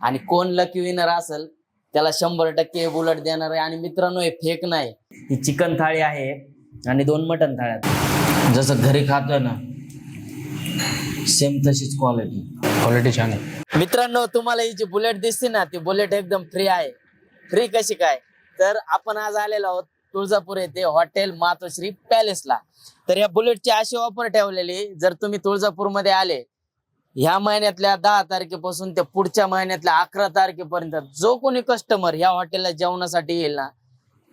आणि कोण lucky winner असेल त्याला शंभर टक्के बुलेट देणार आहे. आणि मित्रांनो हे फेक नाही. ही चिकन थाळी आहे आणि दोन मटन थाळ्या जसं घरी खातोय ना सेम तशीच क्वालिटी क्वालिटी छान आहे. मित्रांनो तुम्हाला ही जी बुलेट दिसते ना ती बुलेट एकदम फ्री आहे. फ्री कशी काय? तर आपण आज आलेलो आहोत तुळजापूर येथे हॉटेल मातोश्री पॅलेसला तर या बुलेटची अशी ऑफर ठेवलेली जर तुम्ही तुळजापूरमध्ये आले ह्या महिन्यातल्या दहा तारखेपासून ते पुढच्या महिन्यातल्या अकरा तारखेपर्यंत जो कोणी कस्टमर ह्या हॉटेलला जेवणासाठी येईल ना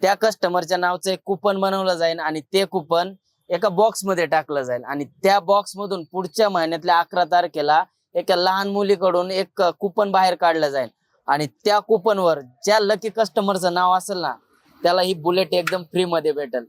त्या कस्टमरच्या नावचं एक कुपन बनवलं जाईल आणि ते कुपन एका बॉक्समध्ये टाकलं जाईल. आणि त्या बॉक्स मधून पुढच्या महिन्यातल्या अकरा तारखेला एका लहान मुलीकडून एक कुपन बाहेर काढलं जाईल. आणि त्या कुपनवर ज्या लकी कस्टमरचं नाव असेल ना त्याला ही बुलेट एकदम फ्री मध्ये भेटेल.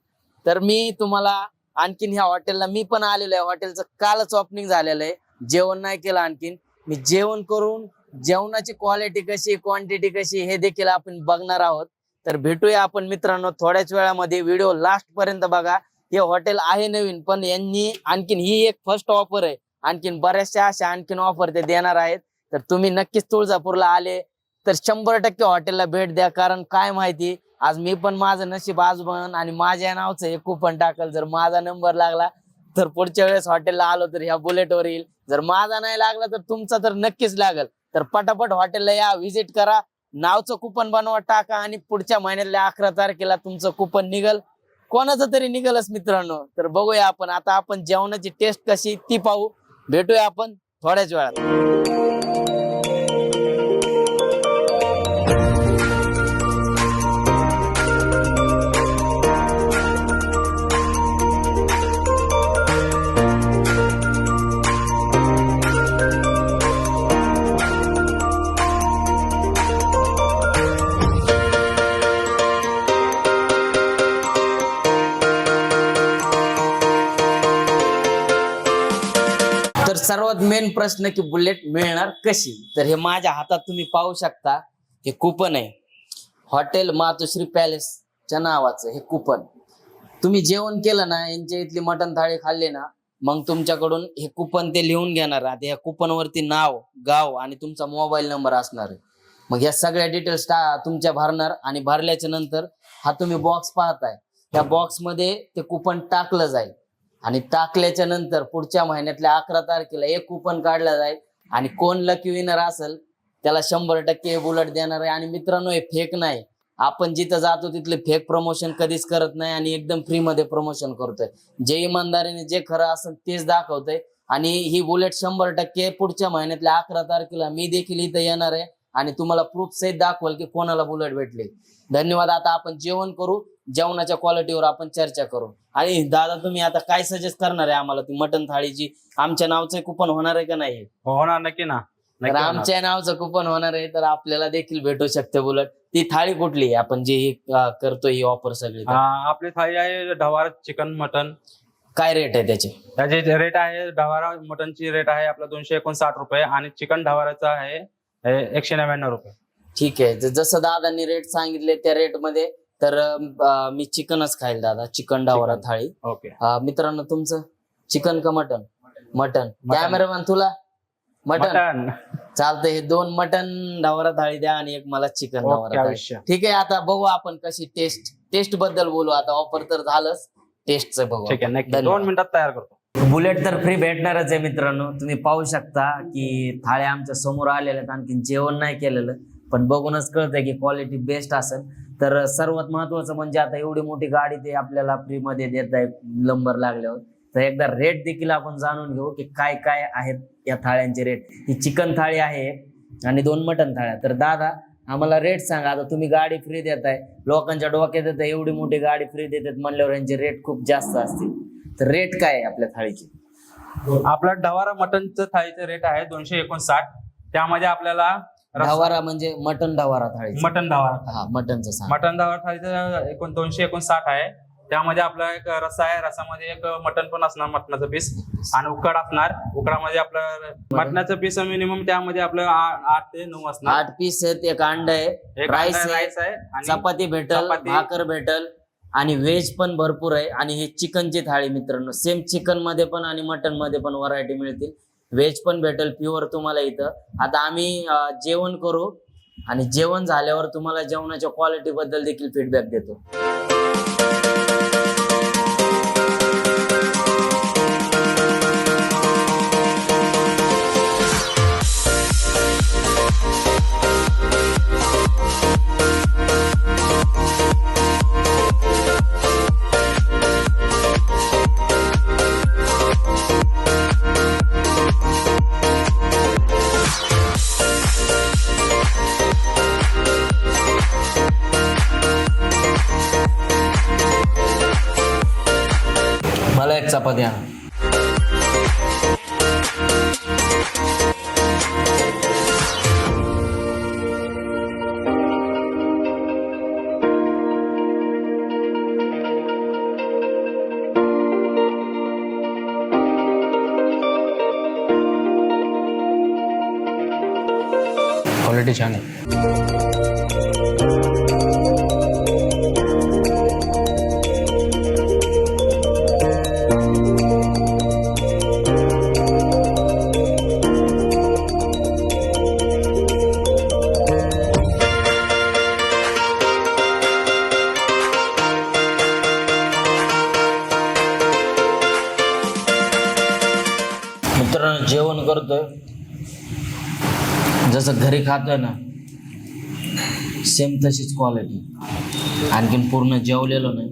तर मी तुम्हाला आणखीन ह्या हॉटेलला मी पण आलेलो आहे. हॉटेलचं कालच ओपनिंग झालेलं आहे. जेवण नाही केलं आणखीन. मी जेवण करून जेवणाची क्वालिटी कशी क्वांटिटी कशी हे देखील आपण बघणार आहोत. तर भेटूया आपण मित्रांनो थोड्याच वेळामध्ये. व्हिडिओ लास्ट पर्यंत बघा. हे हॉटेल आहे नवीन पण यांनी आणखीन ही एक फर्स्ट ऑफर आहे. आणखीन बऱ्याचशा अशा आणखीन ऑफर ते देणार आहेत. तर तुम्ही नक्कीच तुळजापूरला आले तर शंभर टक्के हॉटेलला भेट द्या. कारण काय माहिती आज मी पण माझं नशीब आजबन आणि माझ्या नावचं हे कुपन टाकल जर माझा नंबर लागला तर पुढच्या वेळेस हॉटेलला आलो तर ह्या बुलेटवर येईल जर माझा नाही लागला तर तुमचा तर नक्कीच लागल. तर पटापट हॉटेलला या व्हिजिट करा. नावचं कुपन बनवा टाका आणि पुढच्या महिन्यातल्या अकरा तारखेला तुमचं कुपन निघल. कोणाचं तरी निघलच मित्रांनो. तर बघूया आपण. आता आपण जेवणाची टेस्ट कशी ती पाहू. भेटूया आपण थोड्याच वेळात. मेन प्रश्न की बुलेट मिळणार कशी? तर हे माझ्या हातात तुम्ही पाहू शकता हे कुपन आहे. हॉटेल मातोश्री पॅलेसच्या नावाचं हे कुपन तुम्ही जेवण केलं ना यांच्या इथली मटण थाळी खाल्ली ना मग तुमच्याकडून हे कुपन ते लिहून घेणार. आता या कुपनवरती नाव गाव आणि तुमचा मोबाईल नंबर असणार आहे. मग या सगळ्या डिटेल्स तुमच्या भरणार आणि भरल्याच्या नंतर हा तुम्ही बॉक्स पाहताय. त्या बॉक्समध्ये ते कुपन टाकलं जाईल. आणि टाकल्याच्या नंतर पुढच्या महिन्यातल्या अकरा तारखेला एक कुपन काढला जाईल. आणि कोण लकी विनर असेल त्याला शंभर टक्के बुलेट देणार आहे. आणि मित्रांनो हे फेक नाही. आपण जिथं जातो तिथले फेक प्रमोशन कधीच करत नाही आणि एकदम फ्री मध्ये प्रमोशन करतोय. जे इमानदारीने जे खरं असेल तेच दाखवतंय. आणि ही बुलेट शंभर टक्के पुढच्या महिन्यातल्या अकरा तारखेला मी देखील इथं येणार आहे. आणि तुम्हाला प्रूफ सहित दाखवाल की कोणाला बुलेट भेटले. धन्यवाद. आता आपण जेवण करू. जेवणाच्या क्वालिटीवर आपण चर्चा करू. आणि दादा तुम्ही आता काय सजेस्ट करणार आहे आम्हाला? ती मटन थाळीची आमच्या नावचं कुपन होणार आहे का नाही? हो होणार नक्की ना. तर नक्की होणार. आमच्या नावचं कुपन होणार आहे तर आपल्याला देखील भेटू शकते बुलेट ती थाळी कुठली आहे? आपण जी ही अं, करतो ही ऑफर सगळी तर. आपली थाळी आहे ढवार चिकन मटन काय रेट आहे त्याचे? त्याचे रेट आहे ढवारा मटनची रेट आहे आपला दोनशे एकोणसाठ रुपये आणि चिकन ढवाराचा आहे एकशे नव्याण्णव रुपये. ठीक आहे. जसं दादांनी रेट सांगितले त्या रेटमध्ये तर अं, मी चिकनच खाईल दादा चिकन डावरा. थाळी. ओके. अं, मित्रांनो तुमचं? चिकन का मटन? मटन. मटण. कॅमेरामॅन तुला? मटन. मटन. चालतंय हे दोन मटन डावरा थाळी द्या आणि एक मला चिकन ओके डावरा थाळी. ठीक आहे आता बघू आपण कशी टेस्ट टेस्टबद्दल बोलू. आता ऑफर तर झालंच. टेस्टचं बघू ठीक आहे नक्की. धन्यवाद. दोन मिनिटात तयार करतो. बुलेट तर फ्री भेटणारच आहे मित्रांनो. तुम्ही पाहू शकता की थाळ्या आमच्यासमोर आलेल्या आहेत. आणखी जेवण नाही केलेलं. पण बघूनच कळतंय की क्वालिटी बेस्ट असेल. तर सर्वात महत्वाचं म्हणजे आता एवढी मोठी गाडी ते आपल्याला फ्रीमध्ये देत आहे नंबर लागल्यावर. तर एकदा रेट देखील आपण जाणून घेऊ की काय काय आहेत या थाळ्यांचे रेट ही चिकन थाळी आहे आणि दोन मटन थाळ्या. तर दादा आम्हाला रेट सांगा. आता तुम्ही गाडी फ्री देताय. लोकांच्या डोक्यात येतं एवढी मोठी गाडी फ्री देतात म्हणल्यावर यांचे रेट खूप जास्त असतील. तर रेट काय आहे आपल्या थाळीचे? आपला डवारा मटनचं थाळीचं रेट आहे दोनशे एकोणसाठ. त्यामध्ये आपल्याला ढवारा म्हणजे मटन ढवारा थाळी मटन ढवारा. हा मटनचं सांग. मटन ढवारा थाळीचं एकूण दोनशे एकोणसाठ आहे. त्यामध्ये आपला एक रस्सा आहे. रसामध्ये एक मटन पण असणार मटणाचं पीस. आणि उकड असणार. उकडामध्ये आपलं मटणाचं पीस मिनिमम त्यामध्ये आपलं आठ ते नऊ असणार. आठ पीस आहेत एक अंड आहे आहे, राईस आहे आणि चपाती भेटल. भाकर भेटल आणि व्हेज पण भरपूर आहे. आणि हे चिकनची थाळी मित्रांनो सेम चिकनमध्ये पण आणि मटनमध्ये पण व्हरायटी मिळतील. व्हेज पण भेटेल प्युअर तुम्हाला इथं. आता आम्ही जेवण करू आणि जेवण झाल्यावर तुम्हाला जेवणाच्या क्वालिटी बद्दल देखील फीडबॅक देतो. एक चपात्या आणा. क्वालिटी छान आहे. होतं. जसं घरी खातोय ना सेम तशीच क्वालिटी आणखीन पूर्ण जेवलेलो नाही.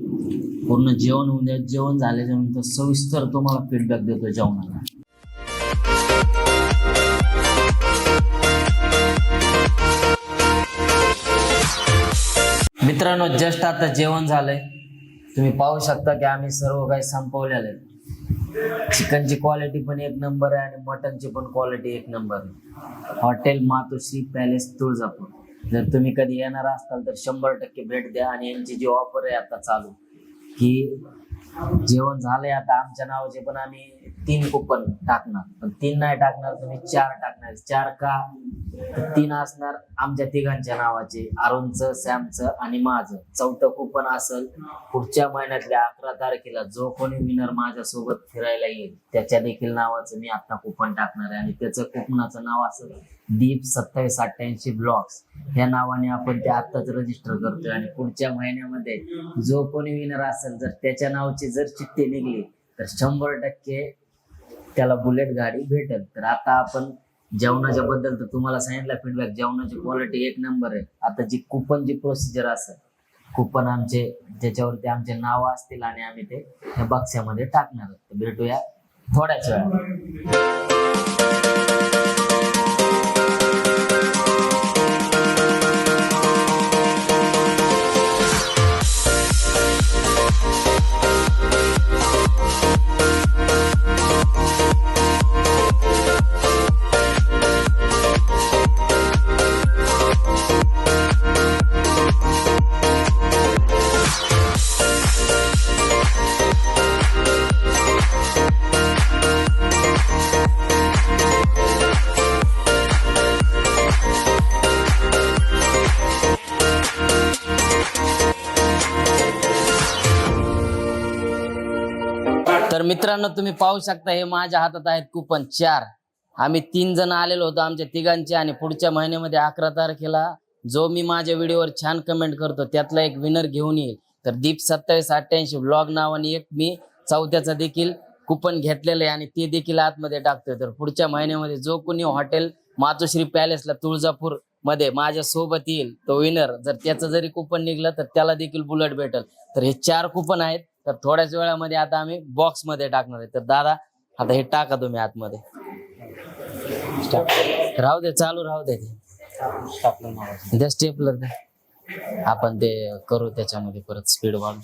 पूर्ण जेवण होऊन द्या जेवण झाल्याच्यानंतर सविस्तर तुम्हाला फीडबॅक देतो जेवणाला. मित्रांनो जस्ट आता जेवण झालंय. तुम्ही पाहू शकता की आम्ही सर्व काही संपवलेलं आहे. चिकनची क्वालिटी पण एक नंबर आहे आणि मटनची पण क्वालिटी एक नंबर आहे. हॉटेल मातोश्री पॅलेस तुळजापूर जर तुम्ही कधी येणार असाल तर शंभर टक्के भेट द्या आणि यांची जी ऑफर आहे आता चालू. की जेवण झालंय आता आमच्या नावाचे पण आम्ही तीन कुपन टाकणार. पण तीन नाही टाकणार तुम्ही चार टाकणार. चार का? तीन असणार आमच्या तिघांच्या नावाचे. अरुणचं सॅमचं आणि माझं. चौथं कुपन असेल पुढच्या महिन्यातल्या अकरा तारखेला जो कोणी विनर माझ्यासोबत फिरायला येईल त्याच्या देखील नावाचं मी आता कुपन टाकणार आहे. आणि त्याचं कुपनाचं नाव असेल दीप सत्तावीस अठ्ठ्याऐंशी ब्लॉक्स. या नावाने आपण ते आत्ताच रजिस्टर करतोय. आणि पुढच्या महिन्यामध्ये जो कोणी विनर असेल जर त्याच्या नावाची जर चिठ्ठी निघली तर शंभर टक्के त्याला बुलेट गाडी भेटेल. तर आता आपण जेवणाच्या बद्दल तर तुम्हाला सांगितलं फीडबॅक जेवणाची क्वालिटी एक नंबर आहे. आता जी कुपनची प्रोसिजर असेल कुपन आमचे ज्याच्यावरती आमचे नाव असतील आणि आम्ही ते त्या टाकणार आहोत. भेटूया थोड्याच वेळा तर मित्रांनो तुम्ही पाहू शकता हे माझ्या हातात आहेत कुपन चार. आम्ही तीन जण आलेलो होतो आमच्या तिघांचे आणि पुढच्या महिन्यामध्ये अकरा तारखेला जो मी माझ्या व्हिडिओवर छान कमेंट करतो त्यातला एक विनर घेऊन येईल. तर दीप सत्तावीस अठ्ठ्याऐंशी ब्लॉग नावाने एक मी चौथ्याचा देखील कुपन घेतलेलं आहे आणि ते देखील आतमध्ये टाकतोय. तर पुढच्या महिन्यामध्ये जो कोणी हॉटेल मातोश्री पॅलेसला तुळजापूरमध्ये माझ्या सोबत येईल तो विनर जर त्याचं जरी कुपन निघलं तर त्याला देखील बुलेट भेटेल. तर हे चार कुपन आहेत. तर थोड्याच वेळामध्ये आता आम्ही बॉक्समध्ये टाकणार आहे. तर दादा आता हे टाका तुम्ही आतमध्ये. राहू दे चालू राहू दे. ते स्टेपलर दे आपण ते करू त्याच्यामध्ये परत स्पीड वाढू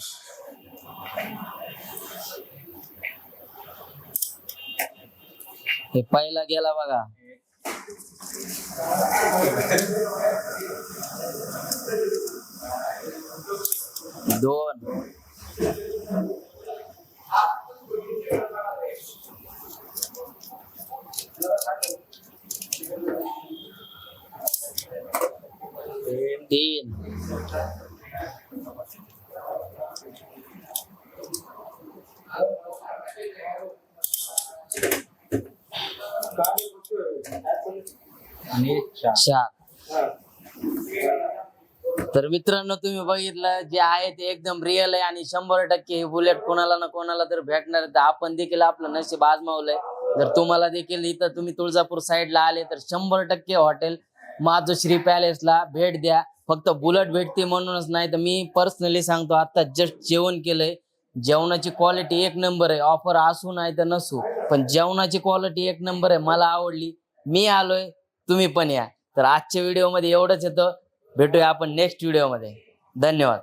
हे पहिला गेला बघा. दोन. Fifteen. Ini shot. तर मित्रांनो तुम्ही बघितलं जे आहे ते एकदम रिअल आहे आणि शंभर टक्के हे बुलेट कोणाला ना कोणाला तर भेटणार आहे. तर आपण देखील आपलं नशीब आजमावलंय. जर तुम्हाला देखील इथं तुम्ही तुळजापूर साईडला आले तर शंभर टक्के हॉटेल मातोश्री पॅलेसला भेट द्या. फक्त बुलेट भेटते म्हणूनच नाही तर मी पर्सनली सांगतो आता जस्ट जेवण केलंय. जेवणाची क्वालिटी एक नंबर आहे. ऑफर असू नाही तर नसू. पण जेवणाची क्वालिटी एक नंबर आहे. मला आवडली. मी आलोय. तुम्ही पण या. तर आजच्या व्हिडिओमध्ये एवढंच येतं. भेटूया आपण नेक्स्ट व्हिडिओमध्ये धन्यवाद.